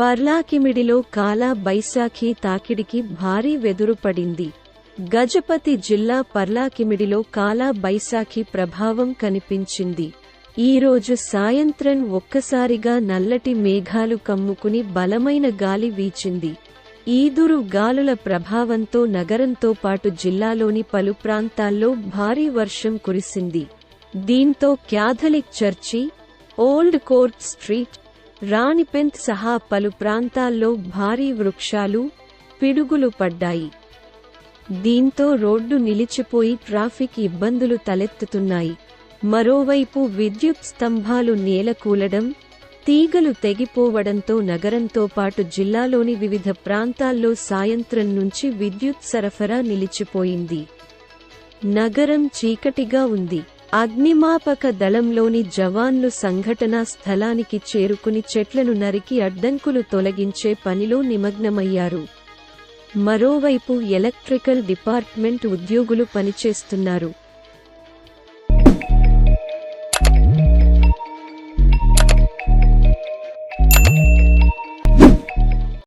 పర్లాకిమిడిలో కాలా బైశాఖి తాకిడికి భారీ వెదురుపడింది గజపతి జిల్లా పర్లాకిమిడిలో కాలా బైశాఖి ప్రభావం కనిపించింది. ఈరోజు సాయంత్రం ఒక్కసారిగా నల్లటి మేఘాలు కమ్ముకుని బలమైన గాలి వీచింది. ఈదురు గాలుల ప్రభావంతో నగరంతో పాటు జిల్లాలోని పలు ప్రాంతాల్లో భారీ వర్షం కురిసింది. దీంతో Catholic church old court street రాణిపెంత్ సహా పలు ప్రాంతాల్లో భారీ వృక్షాలు పిడుగులు పడ్డాయి. దీంతో రోడ్డు నిలిచిపోయి ట్రాఫిక్ ఇబ్బందులు తలెత్తుతున్నాయి. మరోవైపు విద్యుత్ స్తంభాలు నేలకూలడం తీగలు తెగిపోవడంతో నగరంతో పాటు జిల్లాలోని వివిధ ప్రాంతాల్లో సాయంత్రం నుంచి విద్యుత్ సరఫరా నిలిచిపోయింది. నగరం చీకటిగా ఉంది. అగ్నిమాపక దళంలోని జవాన్లు సంఘటనా స్థలానికి చేరుకుని చెట్లను నరికి అడ్డంకులు తొలగించే పనిలో నిమగ్నమయ్యారు. మరోవైపు ఎలక్ట్రికల్ డిపార్ట్మెంట్ ఉద్యోగులు పనిచేస్తున్నారు.